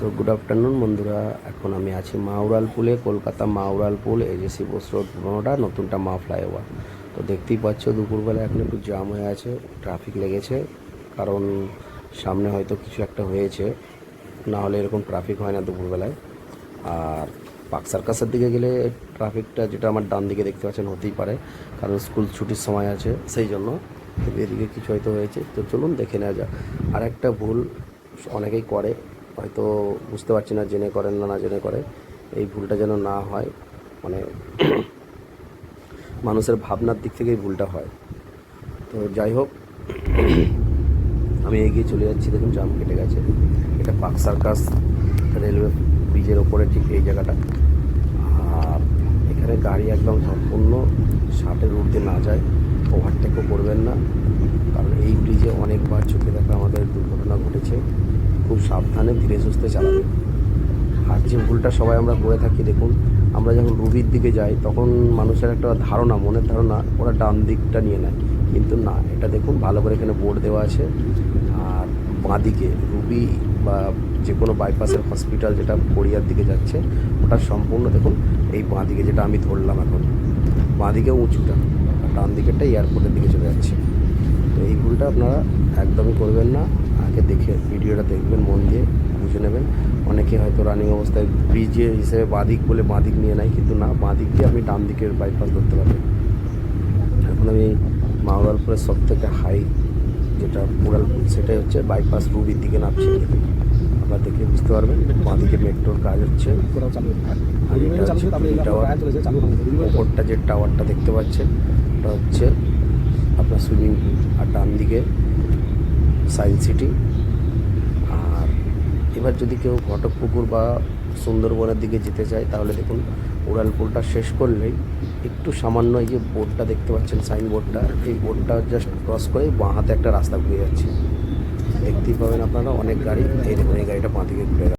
So good afternoon বন্ধুরা। এখন আমি আছি মাউরাল পুলে, কলকাতা মাউরাল পুল A J C Bose road পুরোনোটা, নতুনটা মা ফ্লাইওভার। তো দেখতেই পাচ্ছ, দুপুরবেলা এখন একটু জাম হয়ে আছে ট্রাফিক লেগেছে, কারণ সামনে হয়তো কিছু একটা হয়েছে না হলে এরকম ট্রাফিক হয় না দুপুরবেলায়। আর পাক সার্কাসের দিকে গেলে ট্রাফিকটা যেটা আমার ডান দিকে দেখতে পাচ্ছেন, হতেই পারে, কারণ স্কুল ছুটির সময় আছে, সেই জন্য এদিকে কিছু হয়তো হয়েছে। তো চলুন দেখে নেওয়া যাক। আর একটা ভুল অনেকেই করে হয়তো বুঝতে পারছি না, জেনে করেন না না জেনে করে। এই ভুলটা যেন না হয় মানে মানুষের ভাবনার দিক থেকে এই ভুলটা হয়। তো যাই হোক, আমি এগিয়ে চলে যাচ্ছি। দেখুন, জাম কেটে গেছে। এটা পাক সার্কাস রেলওয়ে ব্রিজের ওপরে ঠিক এই জায়গাটা। আর এখানে গাড়ি একদম সম্পূর্ণ ষাটের ঊর্ধ্বে না যায়। ওভারটেকও করবেন না। কারণ এই ব্রিজে অনেকবার চোখে দেখা আমাদের দুর্ঘটনা ঘটেছে। সাবধানে ধীরে সুস্থে চালাবেন আর যে ভুলটা সবাই আমরা করে থাকি, দেখুন, আমরা যখন রুবির দিকে যাই, তখন মানুষের একটা ধারণা, মনের ধারণা, ওরা ডান দিকটা নিয়ে নেয়। কিন্তু না, এটা দেখুন, ভালো করে এখানে বোর্ড দেওয়া আছে। আর বাঁদিকে রুবি বা যে কোনো বাইপাসের হসপিটাল যেটা গড়িয়ার দিকে যাচ্ছে, ওটা সম্পূর্ণ দেখুন, এই বাঁদিকে যেটা আমি ধরলাম এখন বাঁদিকে উঁচুটা, আর ডান দিকেরটা এয়ারপোর্টের দিকে চলে যাচ্ছে। ভুলটা আপনারা একদমই করবেন না। আগে দেখে ভিডিওটা দেখবেন, মন দিয়ে বুঝে নেবেন। অনেকে হয়তো রানিং অবস্থায় ব্রিজে হিসেবে বাঁদিক বলে বাঁদিক নিয়ে নেয়, কিন্তু না, বাঁদিক দিয়ে আপনি ডান দিকের বাইপাস ধরতে পারবেন। এখন আমি মাওলালপুরের সব থেকে হাই যেটা উড়ালপুর সেটাই হচ্ছে বাইপাস রুবির দিকে নামছে। আপনারা দেখে বুঝতে পারবেন, বাঁদিকে মেট্রোর কাজ হচ্ছে। আর এটা হচ্ছে টাওয়ার ওপরটা যে টাওয়ারটা দেখতে পাচ্ছেন, ওটা হচ্ছে আপনার সুইমিং পুল আর ডান দিকে সায়েন্স সিটি। আর এবার যদি কেউ ঘটকপুকুর বা সুন্দরবনের দিকে যেতে চায়, তাহলে দেখুন, উড়ালপুলটা শেষ করলেই একটু সামান্য এই যে বোর্ডটা দেখতে পাচ্ছেন, সাইন বোর্ডটা এই বোর্ডটা জাস্ট ক্রস করে বাঁ হাতে একটা রাস্তা ঘুরে যাচ্ছে। দেখতেই পাবেন আপনারা, অনেক গাড়ি, এই দেখুন, এই গাড়িটা বাঁ দিকে ঘুরে